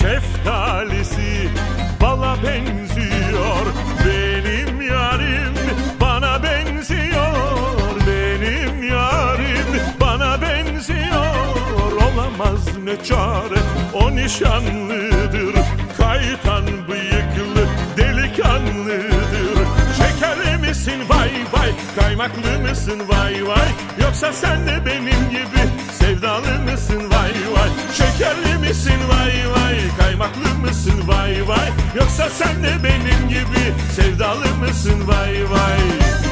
Şeftalisi bala benziyor. Benim yarim bana benziyor. Benim yarim bana benziyor. Olamaz ne çare o nişanlıdır Kaytan Kaymaklı mısın? Vay vay. Yoksa sen de benim gibi Sevdalı mısın? Vay vay. Şekerli misin? Vay vay. Kaymaklı mısın? Vay vay. Yoksa sen de benim gibi Sevdalı mısın? Vay vay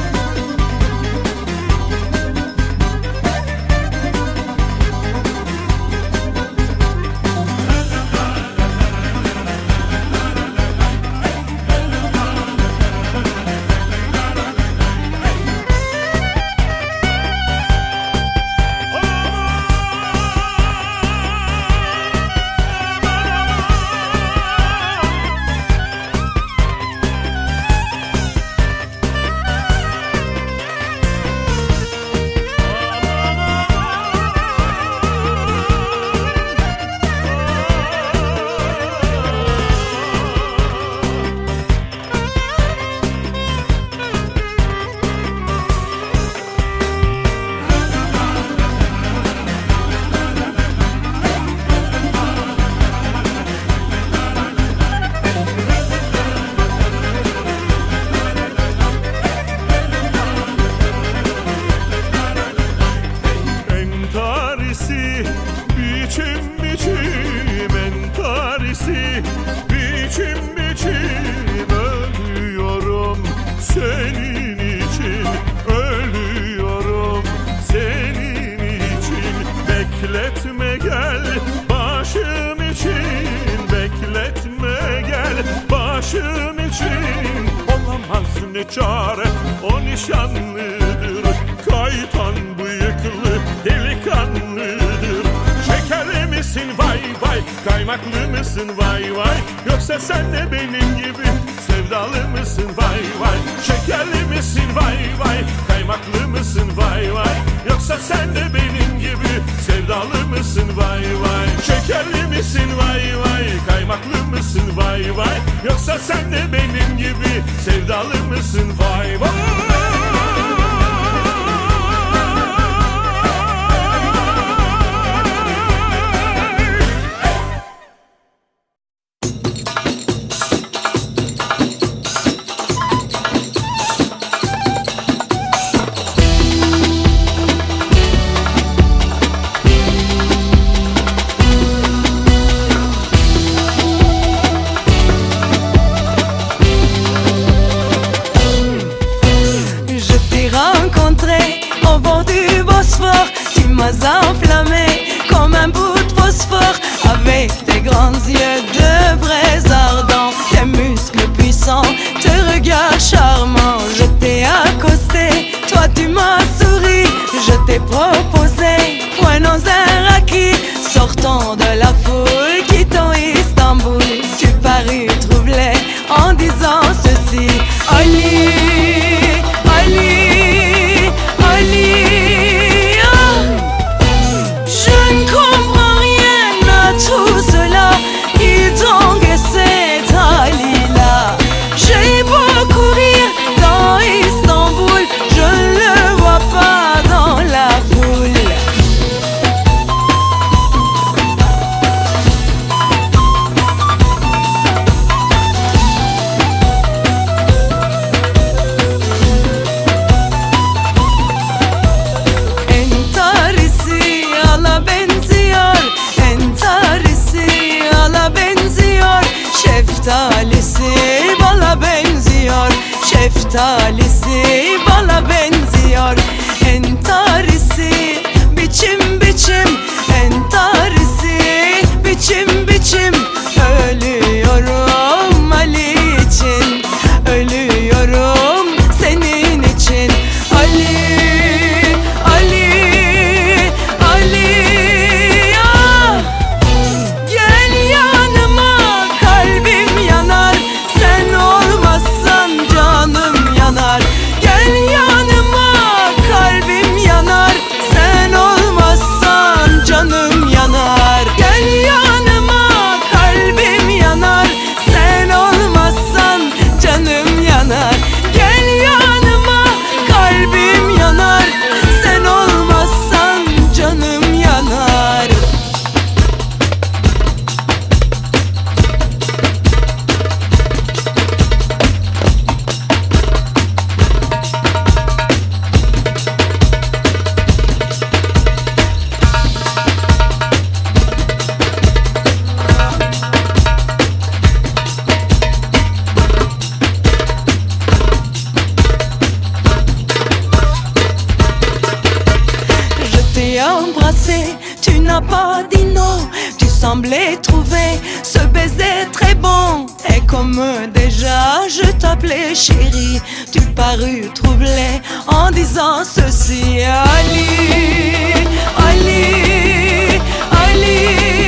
biçim biçim ölüyorum. Senin için ölüyorum. Senin için bekletme gel. Başım için bekletme gel. Başım için olamaz ne çare. O nişanlıdır. Kaytan bıyıklı delikanlıdır. Şeker misin vay vay Kaymaklı mısın? Vay vay. Yoksa sen de benim gibi Sevdalı mısın? Vay vay. Şekerli misin? Vay vay. Kaymaklı mısın? Vay vay. Yoksa sen de benim gibi Sevdalı mısın? Vay vay. Şekerli misin? Vay vay. Kaymaklı mısın? Vay vay. Yoksa sen de benim gibi Sevdalı mısın? Vay vay grands yeux de braise ardent, tes muscles puissants, tes regards charmants. Je t'ai accosté, toi tu m'as souri. Je t'ai proposé, Şeftalisi bala benziyor. Şeftalisi bala semblais trouver ce baiser très bon. Et comme déjà je t'appelais chérie, tu parus troublé en disant ceci. Ali, Ali, Ali.